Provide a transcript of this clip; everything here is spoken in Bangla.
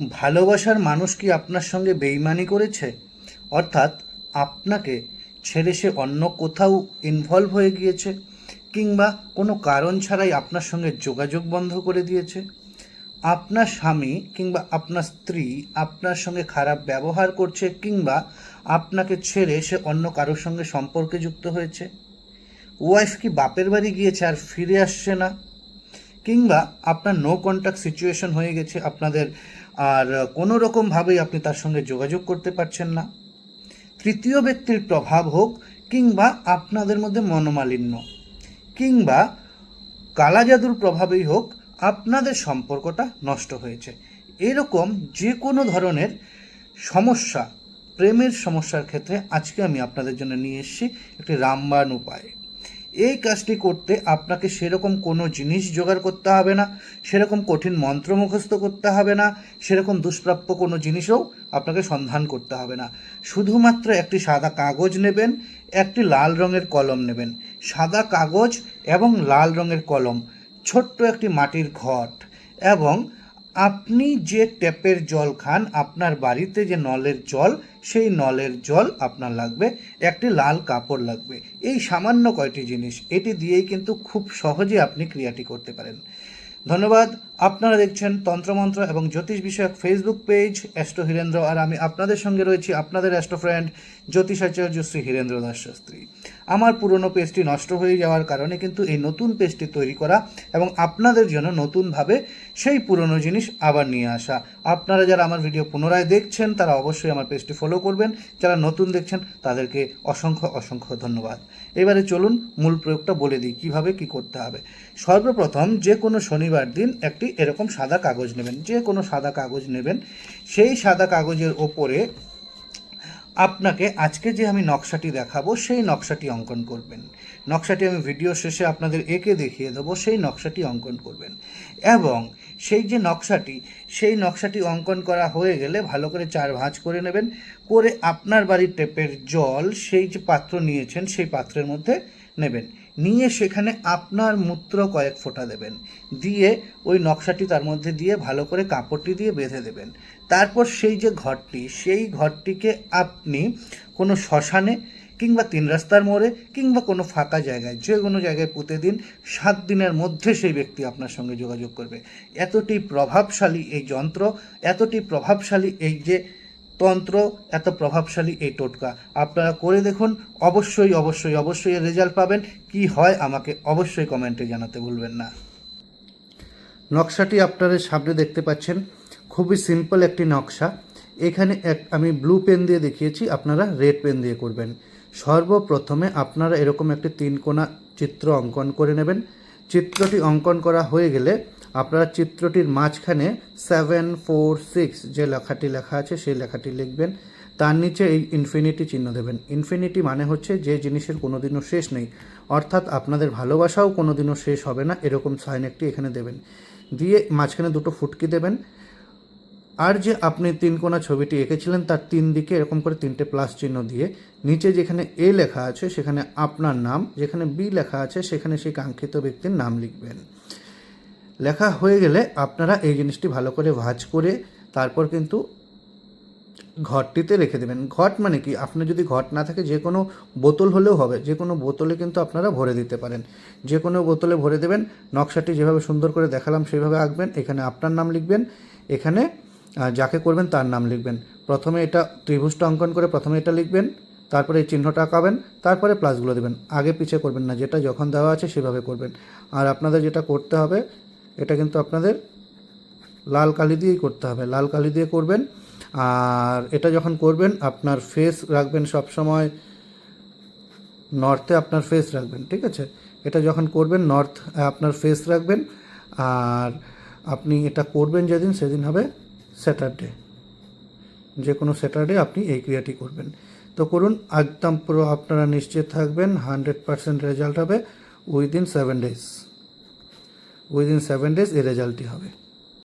ভালোবাসার মানুষ কি আপনার সঙ্গে বেইমানি করেছে? অর্থাৎ আপনাকে ছেড়ে সে অন্য কোথাও ইনভলভ হয়ে গিয়েছে কিংবা কোনো কারণ ছাড়াই আপনার সঙ্গে যোগাযোগ বন্ধ করে দিয়েছে? আপনার স্বামী কিংবা আপনার স্ত্রী আপনার সঙ্গে খারাপ ব্যবহার করছে কিংবা আপনাকে ছেড়ে সে অন্য কারোর সঙ্গে সম্পর্কে যুক্ত হয়েছে? ওয়াইফ কি বাপের বাড়ি গিয়েছে আর ফিরে আসছে না? কিংবা আপনার নো কন্ট্যাক্ট সিচুয়েশন হয়ে গেছে আপনাদের আর কোনো রকমভাবেই আপনি তার সঙ্গে যোগাযোগ করতে পারছেন না। তৃতীয় ব্যক্তির প্রভাব হোক কিংবা আপনাদের মধ্যে মনোমালিন্য, কিংবা কালা জাদুর প্রভাবেই হোক আপনাদের সম্পর্কটা নষ্ট হয়েছে। এরকম যে কোনো ধরনের সমস্যা, প্রেমের সমস্যার ক্ষেত্রে আজকে আমি আপনাদের জন্য নিয়ে এসেছি একটি রামবাণ উপায়। এই কাজটি করতে আপনাকে সেরকম কোনো জিনিস জোগাড় করতে হবে না, সেরকম কঠিন মন্ত্র মুখস্থ করতে হবে না, সেরকম দুষ্প্রাপ্য কোনো জিনিসও আপনাকে সন্ধান করতে হবে না। শুধুমাত্র একটি সাদা কাগজ নেবেন, একটি লাল রঙের কলম নেবেন। সাদা কাগজ এবং লাল রঙের কলম, ছোট্ট একটি মাটির ঘট এবং আপনি যে ট্যাপের জল খান, আপনার বাড়িতে যে নলের জল সেই নলের জল আপনার লাগবে, একটি লাল কাপড় লাগবে। এই সামান্য কয়টি জিনিস, এটি দিয়েই কিন্তু খুব সহজে আপনি ক্রিয়াটি করতে পারেন। ধন্যবাদ আপনারা দেখছেন তন্ত্রমন্ত্র এবং জ্যোতিষ বিষয়ক ফেসবুক পেজ অ্যাস্ট্রো হীরেন্দ্র আর আমি আপনাদের সঙ্গে রয়েছি আপনাদের অ্যাস্ট্রো ফ্রেন্ড জ্যোতিষাচার্য শ্রী হীরেন্দ্র দাস শাস্ত্রী। আমার পুরনো পেজটি নষ্ট হয়ে যাওয়ার কারণে কিন্তু এই নতুন পেজটি তৈরি করা এবং আপনাদের জন্য নতুনভাবে সেই পুরনো জিনিস আবার নিয়ে আসা। আপনারা যারা আমার ভিডিও পুনরায় দেখছেন, তারা অবশ্যই আমার পেজটি ফলো করবেন। যারা নতুন দেখছেন, তাদেরকে অসংখ্য অসংখ্য ধন্যবাদ। এবারে চলুন মূল প্রয়োগটা বলে দিই, কীভাবে কি করতে হবে। সর্বপ্রথম যে কোনো শনিবার দিন একটি এরকম সাদা কাগজ নেবেন, যে কোনো সাদা কাগজ নেবেন, সেই সাদা কাগজের ওপরে আপনাকে আজকে যে আমি নকশাটি দেখাবো, সেই নকশাটি অঙ্কন করবেন। নকশাটি আমি ভিডিও শেষে আপনাদের এঁকে দেখিয়ে দেবো, সেই নকশাটি অঙ্কন করবেন। এবং সেই যে নকশাটি, সেই নকশাটি অঙ্কন করা হয়ে গেলে ভালো করে চার ভাঁজ করে নেবেন, করে আপনার বাড়ির টেপের জল, সেই যে পাত্র নিয়েছেন, সেই পাত্রের মধ্যে নেবেন। নিয়ে সেখানে আপনার মূত্র কয়েক ফোঁটা দেবেন। দিয়ে ওই নকশাটি তার মধ্যে দিয়ে ভালো করে কাপড়টি দিয়ে বেঁধে দেবেন। তারপর সেই যে ঘরটি, সেই ঘরটিকে আপনি কোনো শ্মশানে কিংবা তিন রাস্তার মোড়ে কিংবা কোনো ফাঁকা জায়গায়, যে কোনো জায়গায় পুঁতে দিন সাত দিনের মধ্যে সেই ব্যক্তি আপনার সঙ্গে যোগাযোগ করবে। এতটি প্রভাবশালী এই যন্ত্র, এতটি প্রভাবশালী এই যে তন্ত্র এত প্রভাবশালী এই টোটকা। আপনারা করে দেখুন, অবশ্যই অবশ্যই অবশ্যই রেজাল্ট পাবেন। কি হয় আমাকে অবশ্যই কমেন্টে জানাতে ভুলবেন না। নকশাটি আপনারা সামনে দেখতে পাচ্ছেন। খুবই সিম্পল একটি নকশা। এখানে এক, আমি ব্লু পেন দিয়ে দেখিয়েছি, আপনারা রেড পেন দিয়ে করবেন। সর্বপ্রথমে আপনারা এরকম একটি তিন কোণা চিত্র অঙ্কন করে নেবেন। চিত্রটি অঙ্কন করা হয়ে গেলে আপনারা চিত্রটির মাঝখানে সেভেন ফোর সিক্স যে লেখাটি লেখা আছে সেই লেখাটি লিখবেন। তার নিচে এই ইনফিনিটি চিহ্ন দেবেন। ইনফিনিটি মানে হচ্ছে যে জিনিসের কোনোদিনও শেষ নেই। অর্থাৎ আপনাদের ভালোবাসাও কোনোদিনও শেষ হবে না। এরকম সাইন একটি এখানে দেবেন। দিয়ে মাঝখানে দুটো ফুটকি দেবেন। আর যে আপনি তিন কোণা ছবিটি এঁকেছিলেন, তার তিন দিকে এরকম করে তিনটে প্লাস চিহ্ন দিয়ে নিচে যেখানে এ লেখা আছে, সেখানে আপনার নাম, যেখানে বি লেখা আছে, সেখানে সেই কাঙ্ক্ষিত ব্যক্তির নাম লিখবেন। লেখা হয়ে গেলে আপনারা এই জিনিসটি ভালো করে ভাজ করে তারপর কিন্তু ঘরটিতে রেখে দেবেন। ঘট মানে কি? আপনার যদি ঘট না থাকে, যে কোনো বোতল হলেও হবে। যে কোনো বোতলে কিন্তু আপনারা ভরে দিতে পারেন। যে কোনো বোতলে ভরে দেবেন, নকশাটি যেভাবে সুন্দর করে দেখালাম সেভাবে আঁকবেন। এখানে আপনার নাম লিখবেন, এখানে যাকে করবেন তার নাম লিখবেন। প্রথমে এটা ত্রিভুজটা অঙ্কন করে প্রথমে এটা লিখবেন, তারপরে এই চিহ্নটা আঁকাবেন, তারপরে প্লাসগুলো দেবেন। আগে পিছে করবেন না, যেটা যখন দেওয়া আছে সেভাবে করবেন। আর আপনাদের যেটা করতে হবে এটা কিন্তু আপনাদের লাল কালি দিয়েই করতে হবে। লাল কালি দিয়ে করবেন। আর এটা যখন করবেন, আপনার ফেস রাখবেন সব সময় নর্থে আপনার ফেস রাখবেন, ঠিক আছে? এটা যখন করবেন নর্থ আপনার ফেস রাখবেন। আর আপনি এটা করবেন যেদিন, সেদিন হবে স্যাটারডে যে কোনো স্যাটারডে আপনি এই ক্রিয়াটি করবেন। তো করুন একদম পুরো আপনারা নিশ্চিত থাকবেন হান্ড্রেড পারসেন্ট রেজাল্ট হবে within seven days within seven days এই রেজাল্টটি হবে।